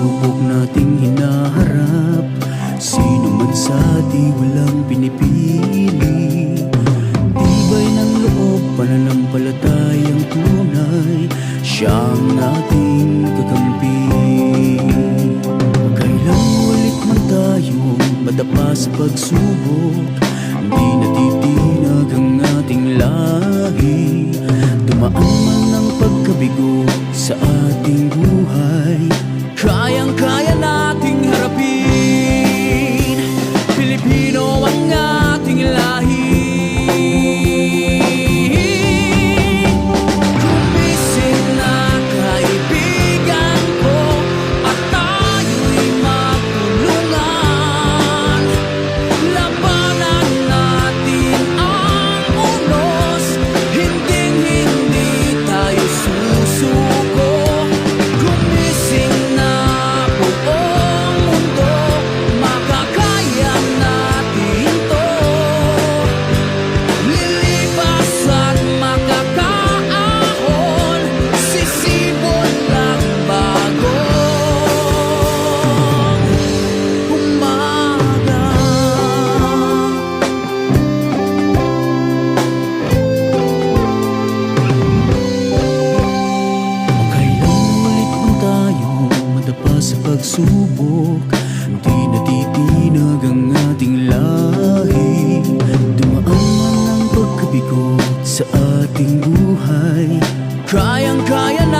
pagsubok nating hinaharap. Sino man sa di walang pinipili. Tibay ng loob, pananampalatayang tunay? Siya ang ating kakampi. Kailang ulit man tayong madapa sa pagsubok Di natitinag ang ating lahi. Dumaan man ang pagkabigo sa ating buhay Kayang-kaya na pagsubok Di natitinag ang ating lahi. Dumaan man ang pagkabigot sa ating buhay. Kayang-kaya na